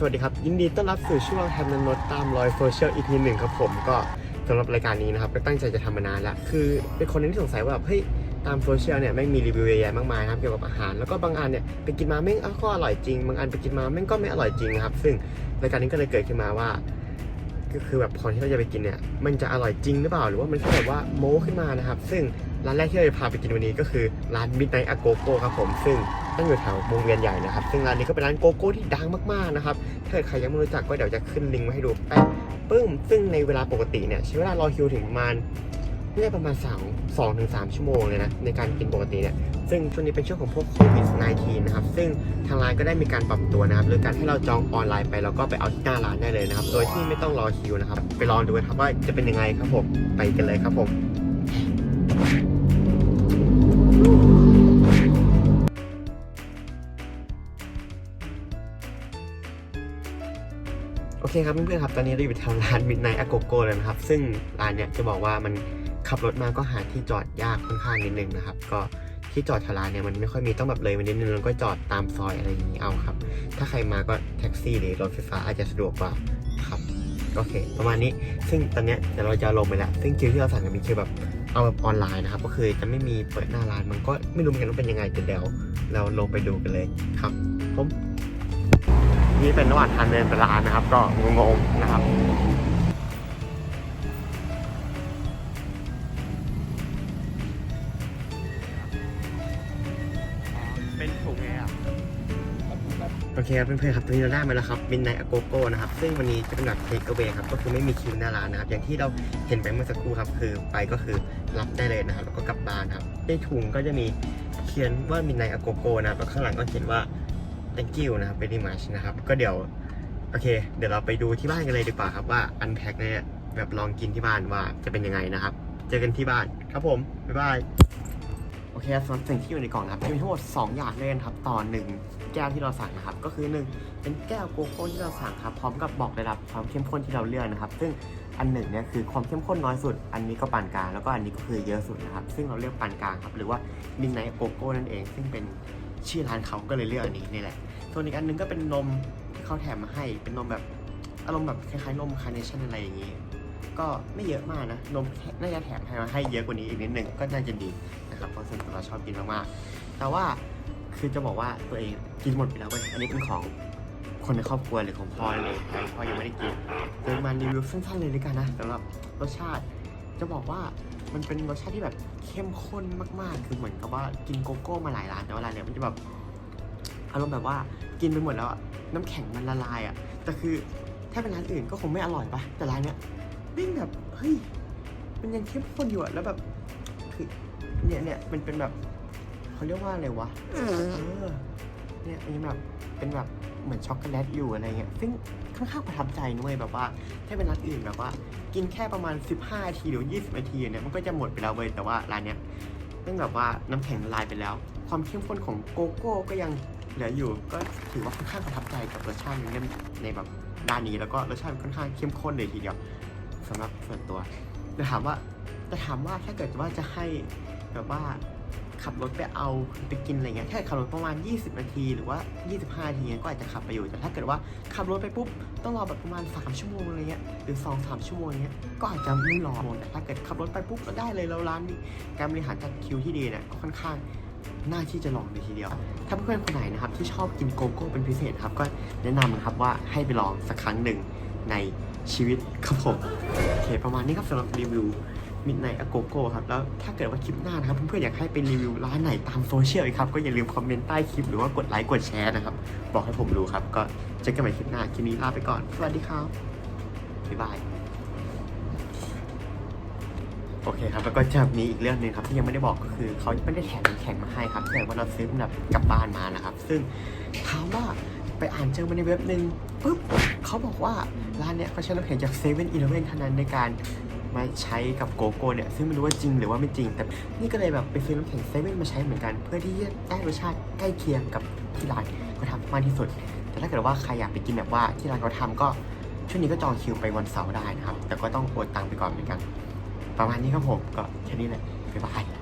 สวัสดีครับ ยินดีต้อนรับสู่ช่วงแทำนันนดตามรอยโซเชียลอีพีหนึ่งครับผมก็สำหรับรายการนี้นะครับก็ตั้งใจจะทำมานานแล้วคือเป็นคนนึงที่สงสัยว่าแบบเฮ้ยตามโซเชียลเนี่ยแม่งมีรีวิวเยอะแยะมากมายนะครับเกี่ยวกับอาหารแล้วก็บางอันเนี่ยไปกินมาแม่งก็อร่อยจริง บางอันไปกินมาแม่งก็ไม่อร่อยจริงนะครับซึ่งรายการนี้ก็เลยเกิดขึ้นมาว่าก็คือแบบพอที่เราจะไปกินเนี่ยมันจะอร่อยจริงหรือเปล่าหรือว่ามันแค่แบบว่าโม้ขึ้นมานะครับ ซึ่ง ร้านแรกที่เราจะพาไปกินวันนี้ก็คือร้าน Midnight a g o g o ครับผม ซึ่งตั้งอยู่แถววงเวียนใหญ่นะครับ ซึ่งร้านนี้ก็เป็นร้านโกโก้ที่ดังมากๆนะครับ ถ้าเกิดใครยังไม่รู้จักก็เดี๋ยวจะขึ้นลิงก์มาให้ดูแป๊บปึ้ม ซึ่งในเวลาปกติเนี่ยใช้เวลารอคิวถึงประมาณน่าจะประมาณ2 2ถึง3ชั่วโมงเลยนะในการกินปกติเนี่ย ซึ่งช่วงนี้เป็นช่วงของพวกโควิด -19 นะครับ ซึ่งทางร้านก็ได้มีการปรับตัวนะครับโดยการให้เราจองออนไลน์ไปแล้วก็ไปเอาที่หน้าร้านได้เลยนะครับ โดยที่ไม่ต้องรอคิวนะครับ ไปลองดูกันครับว่าจะเป็นยังไงครับผม ไปกันเลยครับผม เคครับเพื่อนๆครับ ตอนนี้เราอยู่แถวร้าน Midnight a g o g o แล้วนะครับ ซึ่งร้านเนี้ยจะบอกว่ามันขับรถมาก็หาที่จอดยากค่อนข้างนิดนึงนะครับ ก็ที่จอดแถวร้านเนี่ยมันไม่ค่อยมีต้องแบบเลยมานิดนึงแล้วก็จอดตามซอยอะไรอย่างนี้เอาครับ ถ้าใครมาก็แท็กซี่หรือรถไฟฟ้าอาจจะสะดวกกว่าครับโอเค ประมาณนี้ซึ่งตอนเนี้ยเดี๋ยวเราจะลงไปแล้ว ซึ่งคิวที่เราสั่งกันเป็นคิวแบบเอาแบบออนไลน์นะครับ ก็คือจะไม่มีเปิดหน้าร้านมันก็ไม่รู้เหมือนกันว่าเป็นยังไงแต่เดี๋ยวเราลงไปดูกันเลยครับผม นี่เป็นระหว่างทางเดินไปร้านนะครับ ก็งงๆนะครับเป็นถุงไงอะโอเคครับเพื่อนๆครับตอนนี้เราได้มาแล้วครับมินไนอโกโก้นะครับ ซึ่งวันนี้จะเป็นแบบเทคเอาเวครับ ก็คือไม่มีคิวหน้าร้านนะครับ อย่างที่เราเห็นไปเมื่อสักครู่ครับ คือไปก็คือรับได้เลยนะครับ แล้วก็กลับบ้านครับในถุงก็จะมีเขียนว่ามินไนอโกโก้นะครับแล้วข้างหลังก็เขียนว่า thank you นะครับ very much นะครับ ก็เดี๋ยว โอเค เดี๋ยวเราไปดูที่บ้านกันเลยดีกว่าครับว่าอันแพ็คเนี่ยแบบลองกินที่บ้านว่าจะเป็นยังไงนะครับ เจอกันที่บ้านครับผม บ๊ายบาย โอเคสำหรับสิ่งที่อยู่ในกล่องนะครับจะมีทั้งหมด 2 อย่างด้วยกันครับต่อหนึ่งแก้วที่เราสั่งนะครับ ก็คือ 1 เป็นแก้วโกโก้ที่เราสั่งครับ พร้อมกับบอกระดับความเข้มข้นที่เราเลือกนะครับ ซึ่งอันหนึ่งเนี่ยคือความเข้มข้นน้อยสุด อันนี้ก็ปานกลาง แล้วก็อันนี้ก็คือเยอะสุดนะครับ ซึ่งเราเลือกปานกลางครับ หรือว่ามินไนโกโก้นั่นเอง ซึ่งเป็น ชื่อร้านเขาก็เลยเลือกอันนี้นี่แหละส่วนอีกอันหนึงก็เป็นนมที่เขาแถมมาให้ เป็นนมแบบอารมณ์แบบคล้ายๆนมคาร์เนชั่นอะไรอย่างนี้ ก็ไม่เยอะมากนะ นมแค่น่าจะแถมให้มาให้เยอะกว่านี้อีกนิดหนึ่งก็น่าจะดีนะครับเพราะส่วนตัวเราชอบกินมากๆแต่ว่าคือจะบอกว่าตัวเองกินหมดไปแล้วเว้ยอันนี้เป็นของคนในครอบครัวหรือของพ่อเลยพ่อยังไม่ได้กินเดี๋ยวมารีวิวสั้นๆเลยดีกันนะสำหรับรสชาติ จะบอกว่ามันเป็นรสชาติที่แบบเข้มข้นมากๆ คือเหมือนกับว่ากินโกโก้มาหลายร้านแต่ว่าร้านเนี่ยมันจะแบบอารมณ์แบบว่ากินไปหมดแล้วอะน้ำแข็งมันละลายอะแต่คือถ้าเป็นร้านอื่นก็คงไม่อร่อยปะแต่ร้านเนี้ยนิ่งแบบเฮ้ยมันยังเข้มข้นอยู่อะแล้วแบบคือเนี่ยเนี่ยมันเป็นแบบเขาเรียกว่าอะไรวะเออเนี่ยอันนี้แบบ เป็นแบบเหมือนช็อกโกแลตอยู่อะไรเงี้ยซึ่งค่อนข้างประทับใจนุ้ยแบบว่า ถ้าเป็นร้านอื่นแบบว่า กินแค่ประมาณ 15นาทีหรือ 20นาทีเนี่ยมันก็จะหมดไปแล้วเว้ยแต่ว่าร้านเนี้ยตั้งแบบว่าน้ำแข็งละลายไปแล้ว ความเข้มข้นของโกโก้ก็ยังเหลืออยู่ ก็ถือว่าค่อนข้างประทับใจกับรสชาติในในแบบด้านนี้แล้วก็รสชาติค่อนข้างเข้มข้นเลยทีเดียวสำหรับส่วนตัวแต่ถามว่าแต่ถามว่าถ้าเกิดว่าจะให้แบบว่า ขับรถไปเอาไปกินอะไรเงี้ยแค่ขับรถประมาณ 20 นาที หรือว่า 25 นาทีเนี่ยก็อาจจะขับไปอยู่ แต่ถ้าเกิดว่าขับรถไปปุ๊บต้องรอแบบประมาณ 3 ชั่วโมงอะไรเงี้ยหรือ 2-3 ชั่วโมงเงี้ยก็อาจจะไม่รอแต่ถ้าเกิดขับรถไปปุ๊บก็ได้เลยแล้วร้านนี้การบริหารจัดคิวที่ดีเนี่ยก็ค่อนข้างน่าที่จะลองเลยทีเดียว ถ้าเพื่อนๆคนไหนนะครับที่ชอบกินโกโก้เป็นพิเศษครับก็แนะนำนะครับว่าให้ไปลองสักครั้งหนึ่งในชีวิตครับผมโอเคประมาณนี้ครับสำหรับรีวิว มิดไนอโกโก้ครับ แล้วถ้าเกิดว่าคลิปหน้านะครับ เพื่อนๆอยากให้เป็นรีวิวร้านไหนตามโซเชียลอีกครับ ก็อย่าลืมคอมเมนต์ใต้คลิปหรือว่ากดไลค์กดแชร์นะครับ บอกให้ผมรู้ครับ ก็เจอกันใหม่คลิปหน้า คลิปนี้ลาไปก่อน สวัสดีครับ บ๊ายบาย โอเคครับ แล้วก็จะมีอีกเรื่องหนึ่งครับที่ยังไม่ได้บอกก็คือเขาไม่ได้แถมน้ำแข็งมาให้ครับ แต่ว่าเราซื้อแบบกลับบ้านมานะครับ ซึ่งถามว่าไปอ่านเจอมาในเว็บหนึ่งปุ๊บเขาบอกว่าร้านเนี้ยเขาใช้น้ำแข็งจากเซเว่นอีเลเว่นเท่านั้นในการ มาใช้กับโกโก้เนี่ยซึ่งไม่รู้ว่าจริงหรือว่าไม่จริง แต่นี่ก็เลยแบบไปซื้อน้ำแข็งเซเว่นมาใช้เหมือนกัน เพื่อที่จะได้รสชาติใกล้เคียงกับที่ร้านเขาทำมากที่สุด แต่ถ้าเกิดว่าใครอยากไปกินแบบว่าที่ร้านเขาทำก็ช่วงนี้ก็จองคิวไปวันเสาร์ได้นะครับ แต่ก็ต้องโอนตังค์ไปก่อนเหมือนกัน ประมาณนี้ครับผมก็แค่นี้แหละบ๊ายบาย